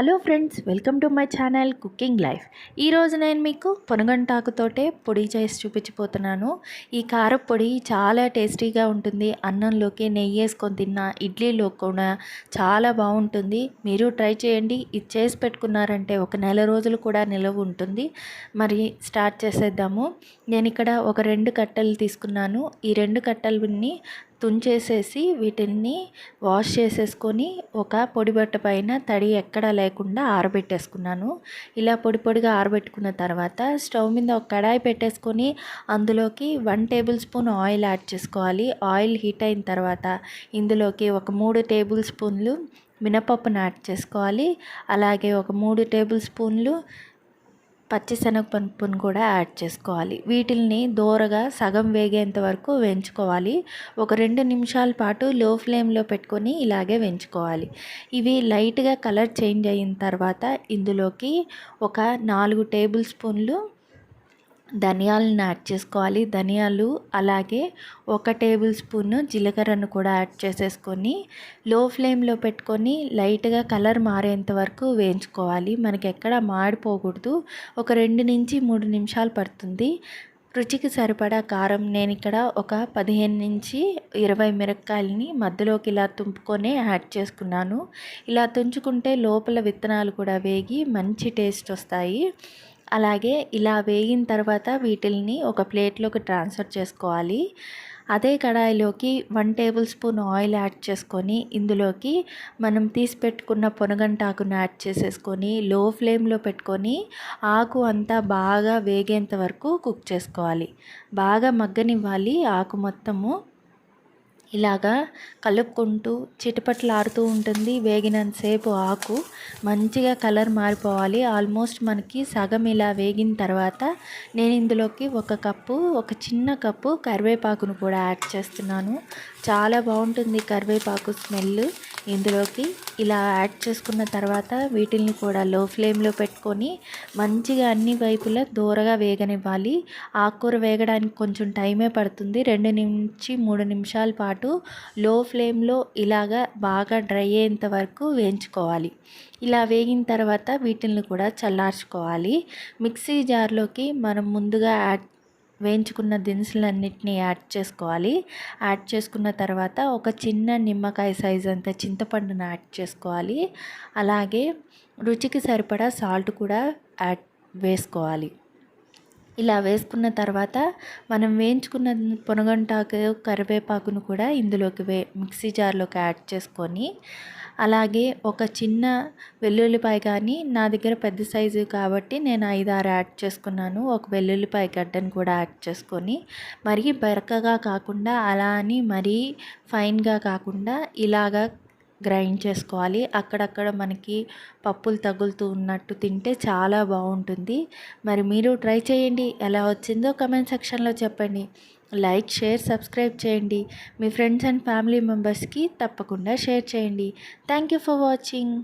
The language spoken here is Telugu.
Hello friends welcome to my channel cooking life. ఈరోజు నేను మీకు పొనగంటాకుతోటే పొడి చేసి చూపించిపోతున్నాను ఈ కారపు పొడి చాలా టేస్టీగా ఉంటుంది. అన్నంలోకి నెయ్యి వేసుకొని తిన్నా ఇడ్లీలో కూడా చాలా బాగుంటుంది. మీరు ట్రై చేయండి. ఇది చేసి పెట్టుకున్నారంటే ఒక నెల రోజులు కూడా నిలవ ఉంటుంది. మరి స్టార్ట్ చేసేద్దాము. నేను ఇక్కడ ఒక రెండు కట్టలు తీసుకున్నాను. ఈ రెండు కట్టెలని తుంచేసేసి వీటిని వాష్ చేసేసుకొని ఒక పొడి బట్ట పైన తడి ఎక్కడా లేకుండా ఆరబెట్టేసుకున్నాను. ఇలా పొడి పొడిగా ఆరబెట్టుకున్న తర్వాత స్టవ్ మీద ఒక కడాయి పెట్టేసుకొని అందులోకి one tablespoon oil add చేసుకోవాలి. ఆయిల్ హీట్ అయిన తర్వాత ఇందులోకి ఒక మూడు టేబుల్ స్పూన్లు మినపప్పును యాడ్ చేసుకోవాలి. అలాగే ఒక మూడు టేబుల్ స్పూన్లు పచ్చిశనగపప్పును కూడా యాడ్ చేసుకోవాలి. వీటిల్ని దోరగా సగం వేగేంత వరకు వేయించుకోవాలి. ఒక రెండు నిమిషాల పాటు లో ఫ్లేమ్లో పెట్టుకొని ఇలాగే వేయించుకోవాలి. ఇవి లైట్గా కలర్ చేంజ్ అయిన తర్వాత ఇందులోకి ఒక నాలుగు టేబుల్ స్పూన్లు ధనియాలను యాడ్ చేసుకోవాలి. ధనియాలు అలాగే ఒక టేబుల్ స్పూన్ జీలకర్రను కూడా యాడ్ చేసేసుకొని లో ఫ్లేమ్లో పెట్టుకొని లైట్గా కలర్ మారేంత వరకు వేయించుకోవాలి. మనకి ఎక్కడ మాడిపోకూడదు. ఒక రెండు నుంచి మూడు నిమిషాలు పడుతుంది. రుచికి సరిపడా కారం నేను ఇక్కడ ఒక పదిహేను నుంచి ఇరవై మిరపకాయలని మధ్యలోకి ఇలా తుంపుకొని యాడ్ చేసుకున్నాను. ఇలా తుంచుకుంటే లోపల విత్తనాలు కూడా వేగి మంచి టేస్ట్ వస్తాయి. అలాగే ఇలా వేగిన తర్వాత వీటిల్ని ఒక ప్లేట్లోకి ట్రాన్స్ఫర్ చేసుకోవాలి. అదే కడాయిలోకి one tablespoon oil add చేసుకొని ఇందులోకి మనం తీసి పెట్టుకున్న పొనగంటాకును యాడ్ చేసేసుకొని లో ఫ్లేమ్లో పెట్టుకొని ఆకు అంతా బాగా వేగేంత వరకు కుక్ చేసుకోవాలి. బాగా మగ్గనివ్వాలి ఆకు మొత్తము. ఇలాగా కలుపుకుంటూ చిటపట్లాడుతూ ఉంటుంది. వేగినంతసేపు ఆకు మంచిగా కలర్ మారిపోవాలి. ఆల్మోస్ట్ మనకి సగం ఇలా వేగిన తర్వాత నేను ఇందులోకి ఒక కప్పు ఒక చిన్న కప్పు కరివేపాకును కూడా యాడ్ చేస్తున్నాను. చాలా బాగుంటుంది కరివేపాకు స్మెల్ ఇందులోకి ఇలా యాడ్ చేసుకున్న తర్వాత వీటిల్ని కూడా లో ఫ్లేమ్లో పెట్టుకొని మంచిగా అన్ని వైపులా దూరగా వేగనివ్వాలి. ఆకుకూర వేగడానికి కొంచెం టైమే పడుతుంది. రెండు నుంచి మూడు నిమిషాల పాటు లో ఫ్లేమ్లో ఇలాగా బాగా డ్రై అయ్యేంత వరకు వేయించుకోవాలి. ఇలా వేగిన తర్వాత వీటిల్ని కూడా చల్లార్చుకోవాలి. మిక్సీ జార్లోకి మనం ముందుగా యాడ్ వేయించుకున్న దినుసులన్నిటిని యాడ్ చేసుకోవాలి. యాడ్ చేసుకున్న తర్వాత ఒక చిన్న నిమ్మకాయ సైజ్ అంత చింతపండును యాడ్ చేసుకోవాలి. అలాగే రుచికి సరిపడా సాల్ట్ కూడా యాడ్ వేసుకోవాలి. ఇలా వేసుకున్న తర్వాత మనం వేయించుకున్న పొనగంటాకు కరివేపాకును కూడా ఇందులోకి వే మిక్సీ జార్లోకి యాడ్ చేసుకొని అలాగే ఒక చిన్న వెల్లుల్లిపాయ కానీ నా దగ్గర పెద్ద సైజు కాబట్టి నేను ఐదు ఆరు యాడ్ చేసుకున్నాను. ఒక వెల్లుల్లిపాయ గడ్డను కూడా యాడ్ చేసుకొని మరీ బరకగా కాకుండా అలా అని మరీ ఫైన్గా కాకుండా ఇలాగా గ్రైండ్ చేసుకోవాలి. అక్కడక్కడ మనకి పప్పులు తగులుతూ ఉన్నట్టు తింటే చాలా బాగుంటుంది. మరి మీరు ట్రై చేయండి. ఎలా వచ్చిందో కమెంట్ సెక్షన్లో చెప్పండి. లైక్ షేర్ సబ్స్క్రైబ్ చేయండి. మీ ఫ్రెండ్స్ అండ్ ఫ్యామిలీ మెంబర్స్కి తప్పకుండా షేర్ చేయండి. Thank you for watching.